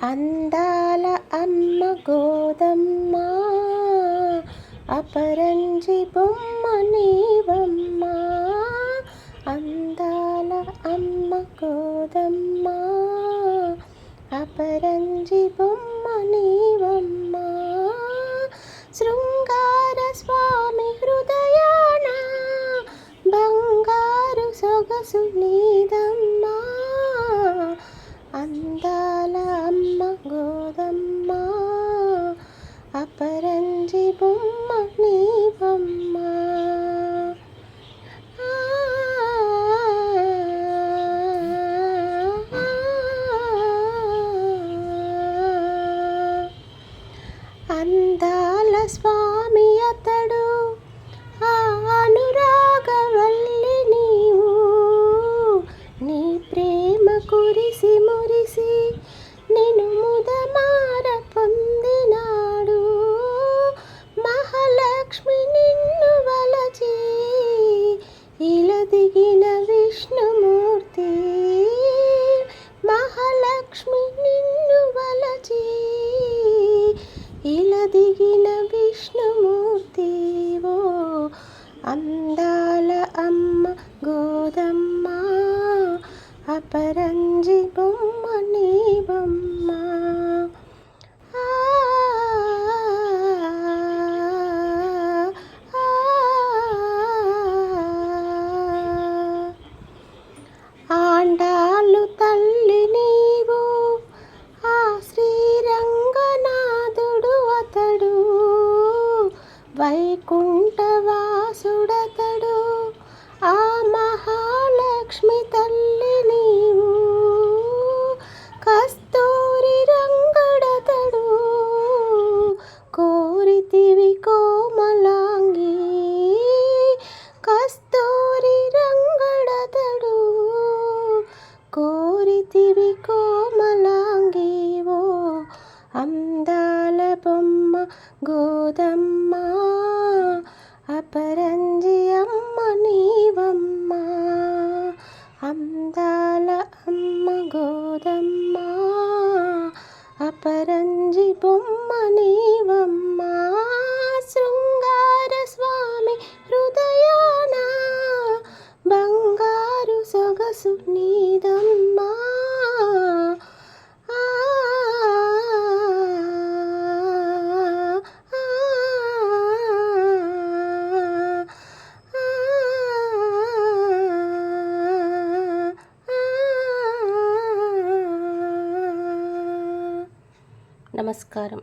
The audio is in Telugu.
అందాల అమ్మ గోదమ్మ అపరంజి బొమ్మ నీవమ్మ అందాల అమ్మ గోదమ్మ అపరంజి బొమ్మ నీవమ్మ శృంగార స్వామి హృదయాన బంగారు సొగసు నీ అపరంజి బొమ్మ నీవమ్మ. బొమ్మ అందాల స్వామి అతడు ఆ అనురాగవల్లి నీవు. నీ ప్రేమ కురిసి మహాలక్ష్మి నిన్ను వలచి. ఇలా దిగిన విష్ణుమూర్తి ఓ అందాల అమ్మ గోదమ్మ అపరంజి బొమ్మ నీవమ్మ వైకుంఠవాసుడతడు. ఆ మహాలక్ష్మి తల్లి నీవు. కస్తూరి రంగుడతడు. కోరితివి కోమలాంగి. కస్తూరి రంగుడతడు. కోరితివి కో అందాల బొమ్మ గోదమ్మ అపరంజి అమ్మ నీవమ్మ అందాల అమ్మ గోదమ్మ అపరంజి బొమ్మ నీవమ్మ శృంగార స్వామి హృదయాన బంగారు సొగసు నీద నమస్కారం.